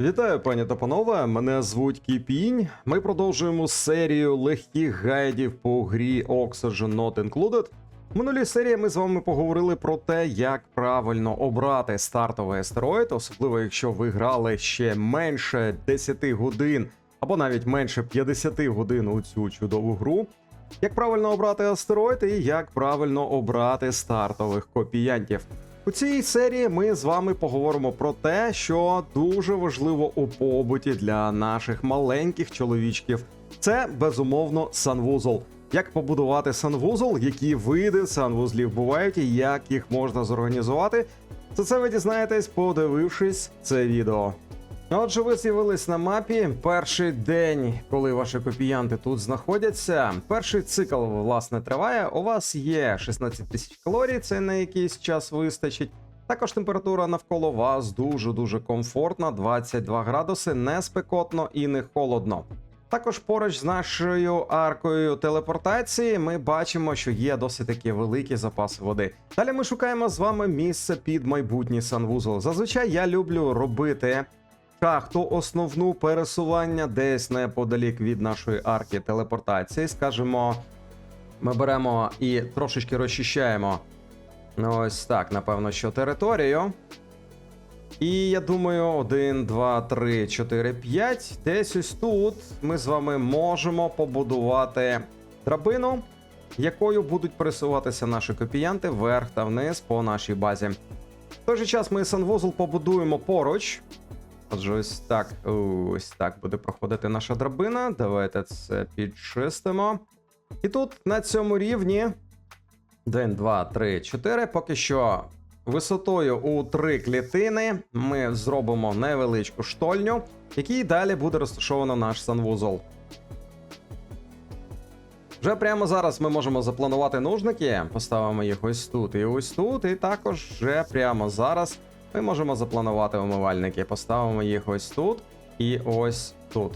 Вітаю, пані та панове. Мене звуть Кіпінь. Ми продовжуємо серію легких гайдів по грі Oxygen Not Included. В минулій серії ми з вами поговорили про те, як правильно обрати стартовий астероїд, особливо якщо ви грали ще менше 10 годин або навіть менше 50 годин у цю чудову гру. Як правильно обрати астероїд і як правильно обрати стартових копіянтів. У цій серії ми з вами поговоримо про те, що дуже важливо у побуті для наших маленьких чоловічків. Це безумовно санвузол. Як побудувати санвузол, які види санвузлів бувають і як їх можна зорганізувати. За це ви дізнаєтесь, подивившись це відео. Отже, ви з'явились на мапі. Перший день, коли ваші копіянти тут знаходяться. Перший цикл, власне, триває. У вас є 16 тисяч калорій, це на якийсь час вистачить. Також температура навколо вас дуже-дуже комфортна, 22 градуси, не спекотно і не холодно. Також поруч з нашою аркою телепортації ми бачимо, що є досить такі великі запаси води. Далі ми шукаємо з вами місце під майбутній санвузол. Зазвичай я люблю робити шахту основну пересування десь неподалік від нашої арки телепортації. Скажімо, ми беремо і трошечки розчищаємо. Ось так, напевно, що територію. І я думаю, 1, 2, 3, 4, 5. Десь ось тут ми з вами можемо побудувати драбину, якою будуть пересуватися наші копіянти вверх та вниз по нашій базі. В той же час ми санвузол побудуємо поруч. Отже, ось так, ось так буде проходити наша драбина. Давайте це підчистимо. І тут на цьому рівні 1, 2, 3, 4. Поки що висотою у 3 клітини ми зробимо невеличку штольню, якій далі буде розташовано наш санвузол. Вже прямо зараз ми можемо запланувати нужники, поставимо їх ось тут і ось тут, і також вже прямо зараз ми можемо запланувати умивальники. Поставимо їх ось тут і ось тут.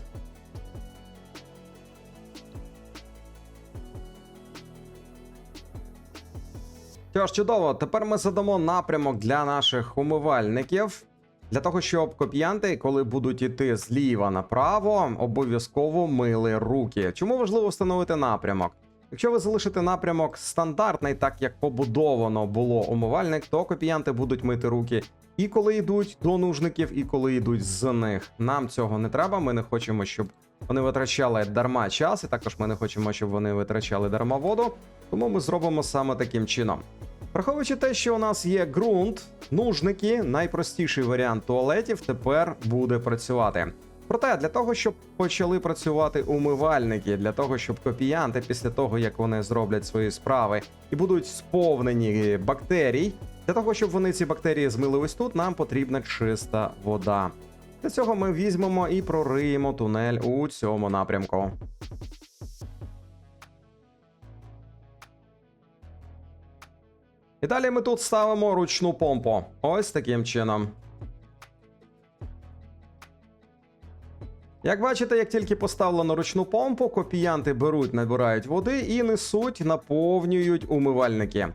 Що ж, чудово, тепер ми задамо напрямок для наших умивальників. Для того, щоб копіянти, коли будуть іти зліва направо, обов'язково мили руки. Чому важливо встановити напрямок? Якщо ви залишите напрямок стандартний, так як побудовано було умивальник, то копіянти будуть мити руки і коли йдуть до нужників, і коли йдуть з них. Нам цього не треба. Ми не хочемо, щоб вони витрачали дарма час, і також ми не хочемо, щоб вони витрачали дарма воду. Тому ми зробимо саме таким чином. Враховуючи те, що у нас є ґрунт, нужники, найпростіший варіант туалетів тепер буде працювати. Проте для того, щоб почали працювати умивальники, для того, щоб копіянти після того, як вони зроблять свої справи і будуть сповнені бактерій, для того, щоб вони ці бактерії змили ось тут, нам потрібна чиста вода. Для цього ми візьмемо і прориємо тунель у цьому напрямку. І далі ми тут ставимо ручну помпу. Ось таким чином. Як бачите, як тільки поставлено ручну помпу, копіянти беруть, набирають води і несуть, наповнюють умивальники.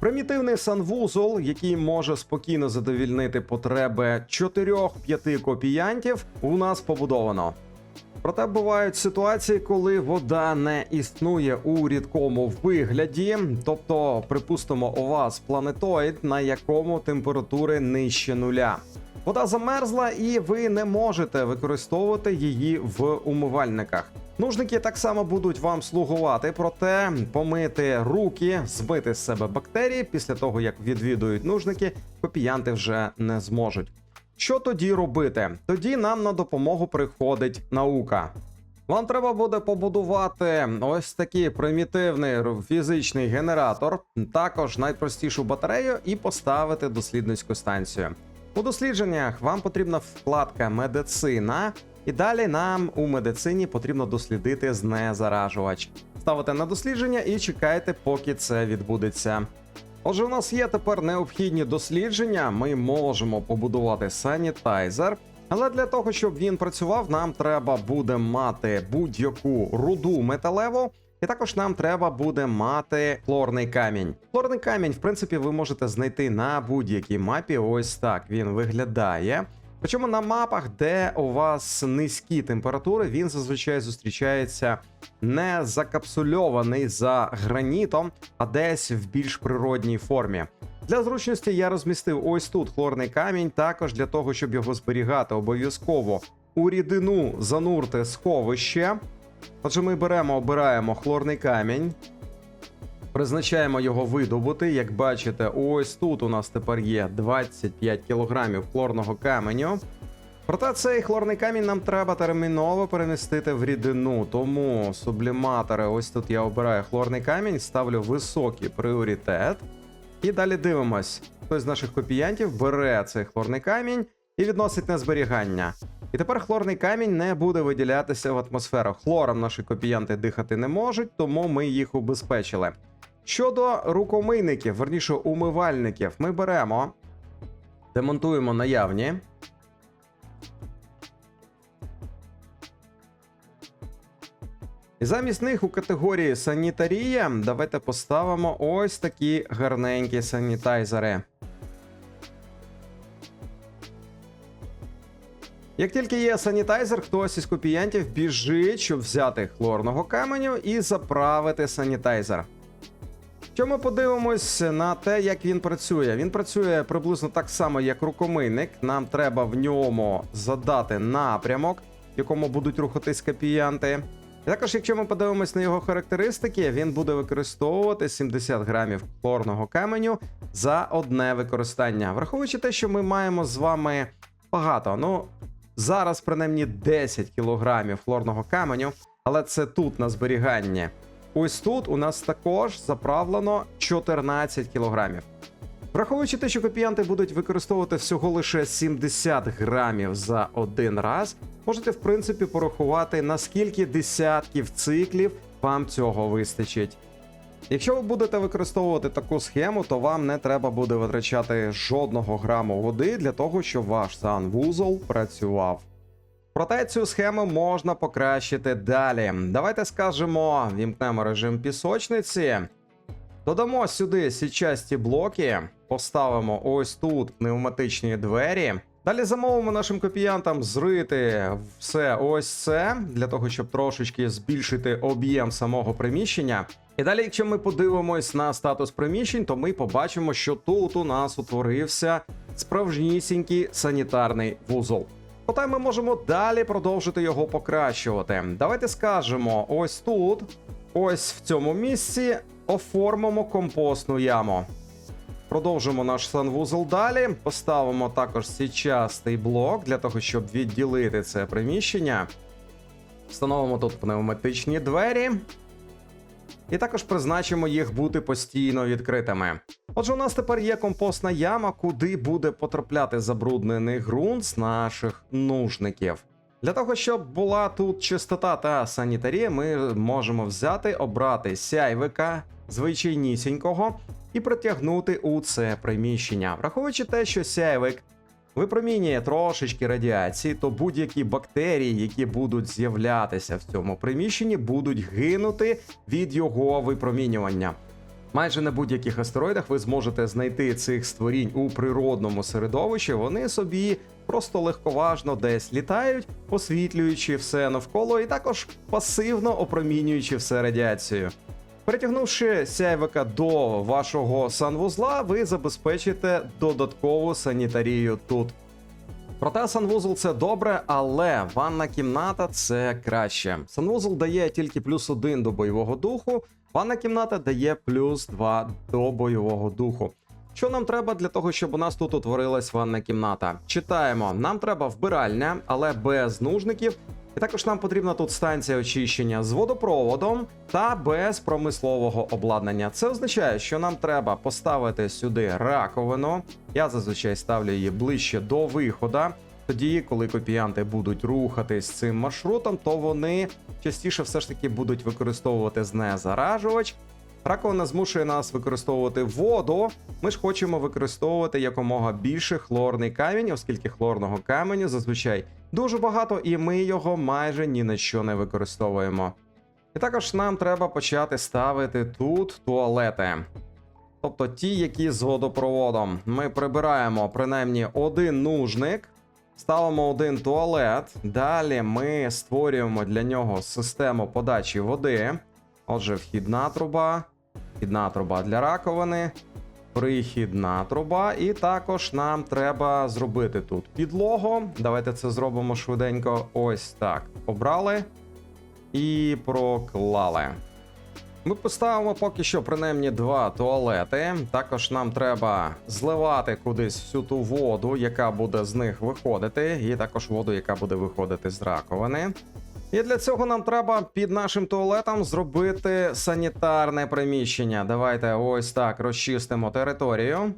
Примітивний санвузол, який може спокійно задовільнити потреби 4-5 копіянтів, у нас побудовано. Проте бувають ситуації, коли вода не існує у рідкому вигляді. Тобто, припустимо, у вас планетоїд, на якому температури нижче нуля. Вода замерзла, і ви не можете використовувати її в умивальниках. Нужники так само будуть вам слугувати, проте помити руки, збити з себе бактерії після того, як відвідують нужники, копіянти вже не зможуть. Що тоді робити? Тоді нам на допомогу приходить наука. Вам треба буде побудувати ось такий примітивний фізичний генератор, також найпростішу батарею, і поставити дослідницьку станцію. У дослідженнях вам потрібна вкладка медицина, і далі нам у медицині потрібно дослідити знезаражувач. Ставите на дослідження і чекайте, поки це відбудеться. Отже, у нас є тепер необхідні дослідження. Ми можемо побудувати санітайзер. Але для того, щоб він працював, нам треба буде мати будь-яку руду металеву, і також нам треба буде мати хлорний камінь. Хлорний камінь, в принципі, ви можете знайти на будь-якій мапі. Ось так він виглядає. Причому на мапах, де у вас низькі температури, він зазвичай зустрічається не закапсульований за гранітом, а десь в більш природній формі. Для зручності я розмістив ось тут хлорний камінь, також для того, щоб його зберігати, обов'язково у рідину занурте сховище. Отже, ми беремо, обираємо хлорний камінь, призначаємо його видобути. Як бачите, ось тут у нас тепер є 25 кг хлорного каменю. Проте цей хлорний камінь нам треба терміново перемістити в рідину. Тому субліматори, ось тут я обираю хлорний камінь, ставлю високий пріоритет. І далі дивимось. Хтось з наших копіянтів бере цей хлорний камінь і відносить на зберігання. І тепер хлорний камінь не буде виділятися в атмосферу. Хлором наші копіянти дихати не можуть, тому ми їх убезпечили. Щодо рукомийників, верніше умивальників, ми беремо, демонтуємо наявні. І замість них у категорії санітарія давайте поставимо ось такі гарненькі санітайзери. Як тільки є санітайзер, хтось із копіянтів біжить, щоб взяти хлорного каменю і заправити санітайзер. Що ми подивимось на те, як він працює. Він працює приблизно так само, як рукомийник. Нам треба в ньому задати напрямок, в якому будуть рухатись копіянти. І Також, якщо ми подивимось на його характеристики, він буде використовувати 70 грамів хлорного каменю за одне використання. Враховуючи те, що ми маємо з вами багато, ну зараз принаймні 10 кілограмів хлорного каменю, але це тут на зберіганні. Ось тут у нас також заправлено 14 кілограмів. Враховуючи те, що копіянти будуть використовувати всього лише 70 грамів за один раз, можете в принципі порахувати, наскільки десятків циклів вам цього вистачить. Якщо ви будете використовувати таку схему, то вам не треба буде витрачати жодного граму води для того, щоб ваш санвузол працював. Проте цю схему можна покращити далі. Давайте скажемо, вімкнемо режим пісочниці. Додамо сюди січасті блоки, поставимо ось тут пневматичні двері. Далі замовимо нашим копіянтам зрити все ось це для того, щоб трошечки збільшити об'єм самого приміщення. І далі, якщо ми подивимось на статус приміщень, то ми побачимо, що тут у нас утворився справжнісінький санітарний вузол. Проте ми можемо далі продовжити його покращувати. Давайте скажемо: ось тут, ось в цьому місці, оформимо компостну яму. Продовжимо наш санвузол далі. Поставимо також січастий блок для того, щоб відділити це приміщення. Встановимо тут пневматичні двері. І також призначимо їх бути постійно відкритими. Отже, у нас тепер є компостна яма, куди буде потрапляти забруднений ґрунт з наших нужників. Для того, щоб була тут чистота та санітарія, ми можемо взяти, обрати сяйвика звичайнісінького і притягнути у це приміщення. Враховуючи те, що сяйвик випромінює трошечки радіації, то будь-які бактерії, які будуть з'являтися в цьому приміщенні, будуть гинути від його випромінювання. Майже на будь-яких астероїдах ви зможете знайти цих створінь у природному середовищі. Вони собі просто легковажно десь літають, освітлюючи все навколо, і також пасивно опромінюючи все радіацією. Перетягнувши сяйвика до вашого санвузла, ви забезпечите додаткову санітарію тут. Проте санвузол це добре, але ванна кімната це краще. Санвузол дає тільки плюс один до бойового духу, ванна кімната дає плюс 2 до бойового духу. Що нам треба для того, щоб у нас тут утворилась ванна кімната? Читаємо: нам треба вбиральня, але без нужників. І також нам потрібна тут станція очищення з водопроводом та без промислового обладнання. Це означає, що нам треба поставити сюди раковину. Я зазвичай ставлю її ближче до виходу. Тоді, коли копіянти будуть рухатись цим маршрутом, то вони частіше все ж таки будуть використовувати знезаражувач. Раковина змушує нас використовувати воду. Ми ж хочемо використовувати якомога більше хлорний камінь, оскільки хлорного каменю зазвичай дуже багато, і ми його майже ні на що не використовуємо. І також нам треба почати ставити тут туалети. Тобто ті, які з водопроводом. Ми прибираємо принаймні один нужник. Ставимо один туалет. Далі ми створюємо для нього систему подачі води. Отже, вхідна труба, вхідна труба для раковини, прихідна труба. І також нам треба зробити тут підлогу. Давайте це зробимо швиденько. Ось так. Обрали і проклали. Ми поставимо поки що принаймні два туалети. Також нам треба зливати кудись всю ту воду, яка буде з них виходити, і також воду, яка буде виходити з раковини. І для цього нам треба під нашим туалетом зробити санітарне приміщення. Давайте ось так розчистимо територію.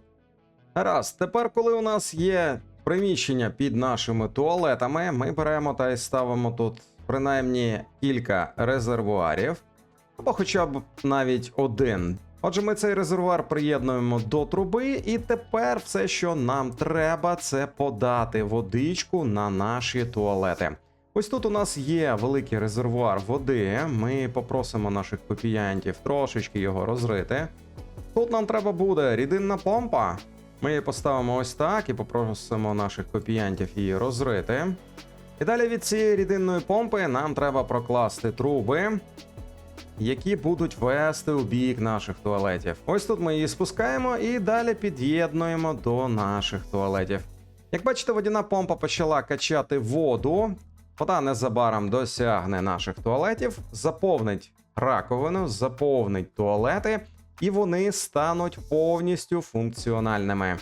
Раз, тепер, коли у нас є приміщення під нашими туалетами, ми беремо та й ставимо тут принаймні кілька резервуарів або хоча б навіть один. Отже, ми цей резервуар приєднуємо до труби, і тепер все, що нам треба, це подати водичку на наші туалети. Ось тут у нас є великий резервуар води. Ми попросимо наших копіянтів трошечки його розрити. Тут нам треба буде рідинна помпа. Ми її поставимо ось так і попросимо наших копіянтів її розрити. І далі від цієї рідинної помпи нам треба прокласти труби які будуть вести у бік наших туалетів. Ось тут ми її спускаємо і далі під'єднуємо до наших туалетів. Як бачите, водяна помпа почала качати воду. Вода незабаром досягне наших туалетів, заповнить раковину, заповнить туалети, і вони стануть повністю функціональними.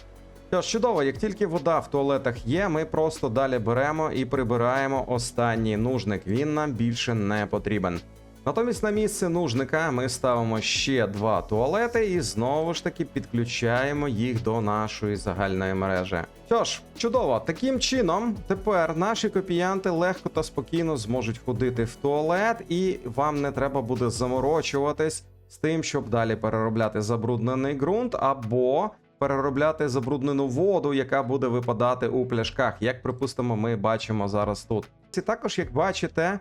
Тож чудово, як тільки вода в туалетах є, ми просто далі беремо і прибираємо останній нужник. Він нам більше не потрібен. Натомість на місце нужника ми ставимо ще два туалети і знову ж таки підключаємо їх до нашої загальної мережі. Що ж, чудово, таким чином тепер наші копіянти легко та спокійно зможуть ходити в туалет, і вам не треба буде заморочуватись з тим, щоб далі переробляти забруднений ґрунт або переробляти забруднену воду, яка буде випадати у пляшках, як припустимо, ми бачимо зараз тут. І також, як бачите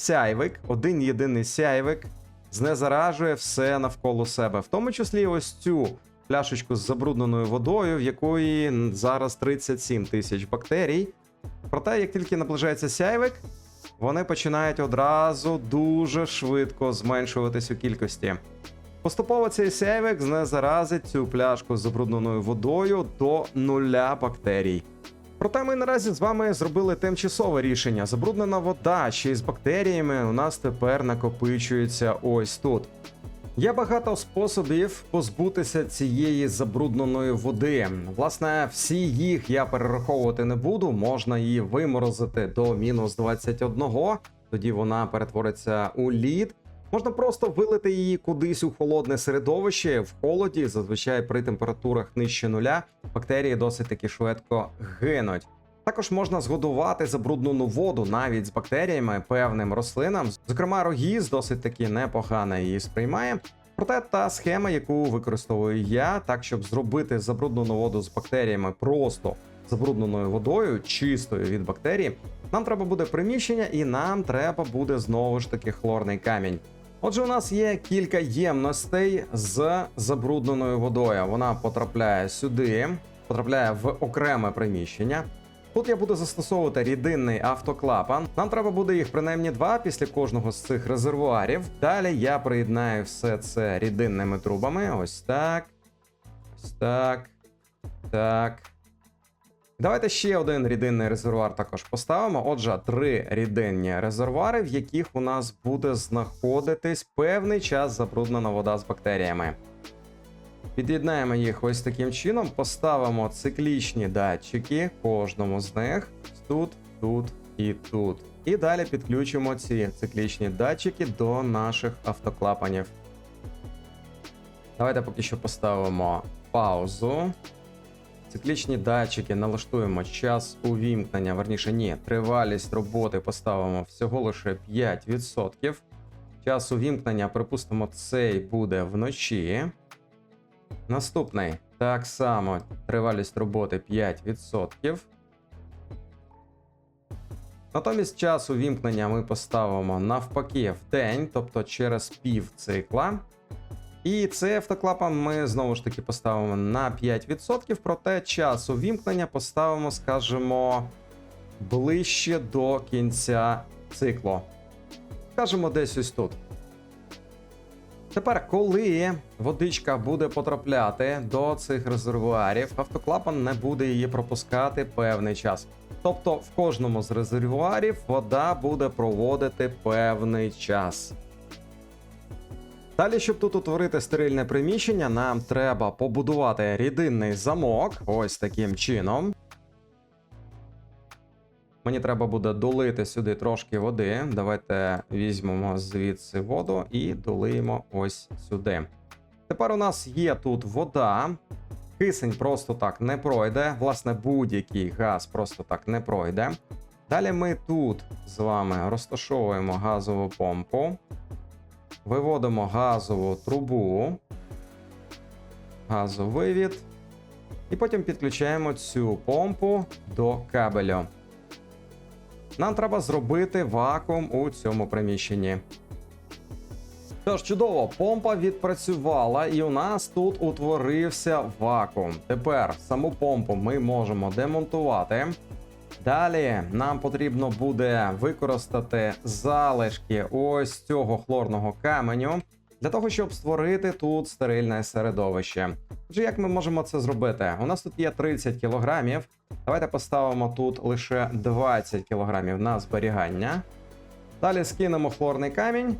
сяйвик, один єдиний сяйвик, знезаражує все навколо себе, в тому числі ось цю пляшечку з забрудненою водою, в якої зараз 37 тисяч бактерій. Проте, як тільки наближається сяйвик, вони починають одразу дуже швидко зменшуватись у кількості. Поступово цей сяйвик знезаразить цю пляшку з забрудненою водою до нуля бактерій. Проте ми наразі з вами зробили тимчасове рішення. Забруднена вода ще й з бактеріями у нас тепер накопичується ось тут. Є багато способів позбутися цієї забрудненої води. Власне, всі їх я перераховувати не буду. Можна її виморозити до мінус 21, тоді вона перетвориться у лід. Можна просто вилити її кудись у холодне середовище в холоді, зазвичай при температурах нижче нуля, бактерії досить таки швидко гинуть. Також можна згодувати забруднену воду навіть з бактеріями певним рослинам. Зокрема, рогіз досить таки непогано її сприймає. Проте та схема, яку використовую я, так щоб зробити забруднену воду з бактеріями просто забрудненою водою, чистою від бактерій, нам треба буде приміщення, і нам треба буде знову ж таки хлорний камінь. Отже, у нас є кілька ємностей з забрудненою водою. Вона потрапляє сюди, потрапляє в окреме приміщення. Тут я буду застосовувати рідинний автоклапан. Нам треба буде їх принаймні два після кожного з цих резервуарів. Далі я приєднаю все це рідинними трубами. Ось так. Ось так. Так. Давайте ще один рідинний резервуар також поставимо. Отже, три рідинні резервуари, в яких у нас буде знаходитись певний час забруднена вода з бактеріями. Під'єднаємо їх ось таким чином, поставимо циклічні датчики кожному з них тут, тут і тут. І далі підключимо ці циклічні датчики до наших автоклапанів. Давайте поки що поставимо паузу. Циклічні датчики налаштуємо час увімкнення, верніше ні, тривалість роботи поставимо всього лише 5%. Час увімкнення, припустимо, цей буде вночі. Наступний так само тривалість роботи 5%. Натомість час увімкнення ми поставимо навпаки в день, тобто через пів цикла. І цей автоклапан ми знову ж таки поставимо на 5%, проте час увімкнення поставимо, скажімо, ближче до кінця циклу. Скажемо десь ось тут. Тепер, коли водичка буде потрапляти до цих резервуарів, автоклапан не буде її пропускати певний час. Тобто в кожному з резервуарів вода буде проводити певний час. Далі, щоб тут утворити стерильне приміщення, нам треба побудувати рідинний замок ось таким чином. Мені треба буде долити сюди трошки води. Давайте візьмемо звідси воду і долиємо ось сюди. Тепер у нас є тут вода. Кисень просто так не пройде. Власне, будь-який газ просто так не пройде. Далі ми тут з вами розташовуємо газову помпу, виводимо газову трубу, газовивід, і потім підключаємо цю помпу до кабелю. Нам треба зробити вакуум у цьому приміщенні. Тож, чудово, помпа відпрацювала, і у нас тут утворився вакуум. Тепер саму помпу ми можемо демонтувати. Далі нам потрібно буде використати залишки ось цього хлорного каменю для того, щоб створити тут стерильне середовище. Отже, як ми можемо це зробити? У нас тут є 30 кілограмів. Давайте поставимо тут лише 20 кілограмів на зберігання. Далі скинемо хлорний камінь.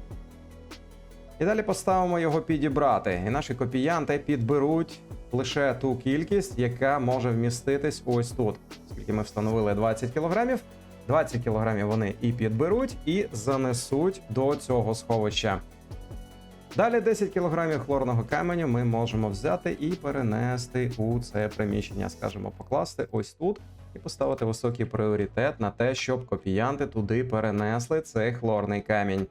І далі поставимо його підібрати. І наші копіянти підберуть лише ту кількість, яка може вміститись ось тут. Оскільки ми встановили 20 кілограмів, 20 кілограмів вони і підберуть, і занесуть до цього сховища. Далі 10 кілограмів хлорного каменю ми можемо взяти і перенести у це приміщення, скажімо, покласти ось тут і поставити високий пріоритет на те, щоб копіянти туди перенесли цей хлорний камінь.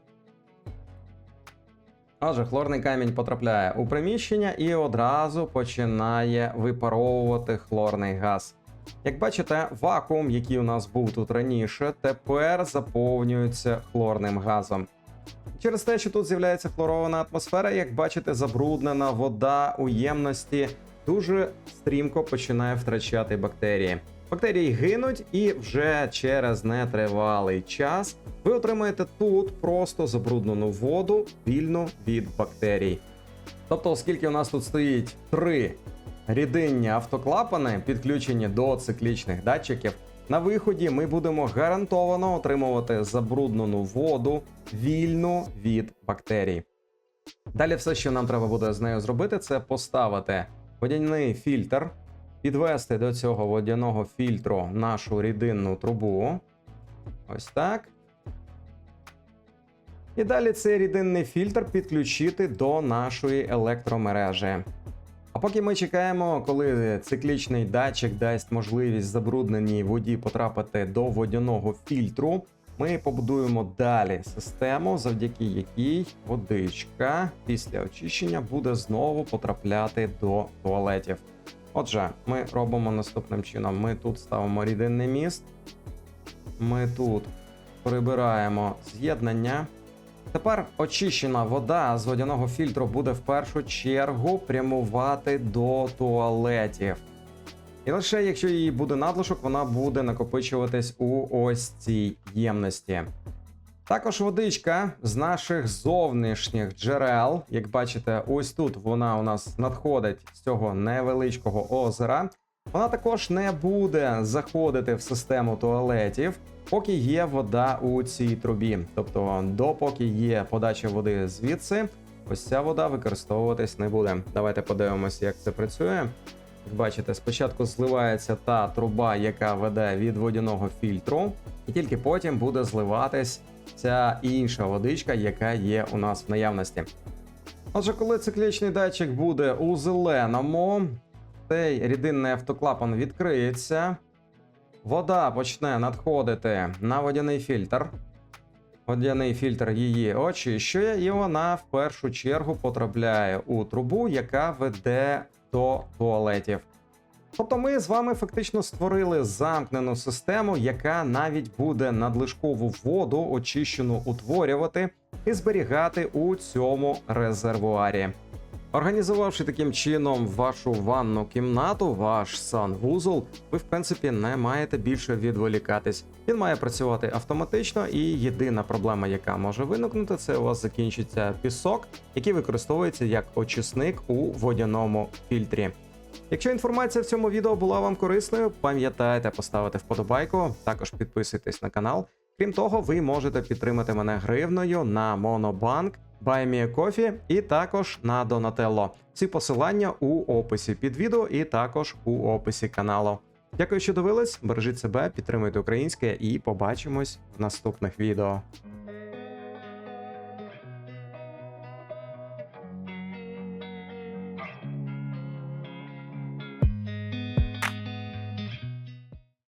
Отже, хлорний камінь потрапляє у приміщення і одразу починає випаровувати хлорний газ. Як бачите, вакуум, який у нас був тут раніше, тепер заповнюється хлорним газом. Через те, що тут з'являється хлорована атмосфера, як бачите, забруднена вода у ємності дуже стрімко починає втрачати бактерії. Бактерії гинуть, і вже через нетривалий час ви отримаєте тут просто забруднену воду, вільну від бактерій. Тобто, оскільки у нас тут стоїть три рідинні автоклапани, підключені до циклічних датчиків, на виході ми будемо гарантовано отримувати забруднену воду, вільну від бактерій. Далі все, що нам треба буде з нею зробити, це поставити водяний фільтр, підвести до цього водяного фільтру нашу рідинну трубу. Ось так. І далі цей рідинний фільтр підключити до нашої електромережі. А поки ми чекаємо, коли циклічний датчик дасть можливість забрудненій воді потрапити до водяного фільтру, ми побудуємо далі систему, завдяки якій водичка після очищення буде знову потрапляти до туалетів. Отже, ми робимо наступним чином: ми тут ставимо рідинний міст, ми тут прибираємо з'єднання. Тепер очищена вода з водяного фільтру буде в першу чергу прямувати до туалетів. І лише якщо її буде надлишок, вона буде накопичуватись у ось цій ємності. Також водичка з наших зовнішніх джерел, як бачите, ось тут вона у нас надходить з цього невеличкого озера. Вона також не буде заходити в систему туалетів, поки є вода у цій трубі. Тобто, допоки є подача води звідси, ось ця вода використовуватись не буде. Давайте подивимося, як це працює. Як бачите, спочатку зливається та труба, яка веде від водяного фільтру, і тільки потім буде зливатись ця інша водичка, яка є у нас в наявності. Отже, коли циклічний датчик буде у зеленому, цей рідинний автоклапан відкриється, вода почне надходити на водяний фільтр. Водяний фільтр її очищує, і вона в першу чергу потрапляє у трубу, яка веде до туалетів. Тобто ми з вами фактично створили замкнену систему, яка навіть буде надлишкову воду очищену утворювати і зберігати у цьому резервуарі. Організувавши таким чином вашу ванну кімнату, ваш санвузол, ви в принципі не маєте більше відволікатись. Він має працювати автоматично, і єдина проблема, яка може виникнути, це у вас закінчиться пісок, який використовується як очисник у водяному фільтрі. Якщо інформація в цьому відео була вам корисною, пам'ятайте поставити вподобайку, також підписуйтесь на канал. Крім того, ви можете підтримати мене гривною на Monobank, BuyMeACoffee і також на Donatello. Всі посилання у описі під відео і також у описі каналу. Дякую, що дивились. Бережіть себе, підтримуйте українське і побачимось в наступних відео.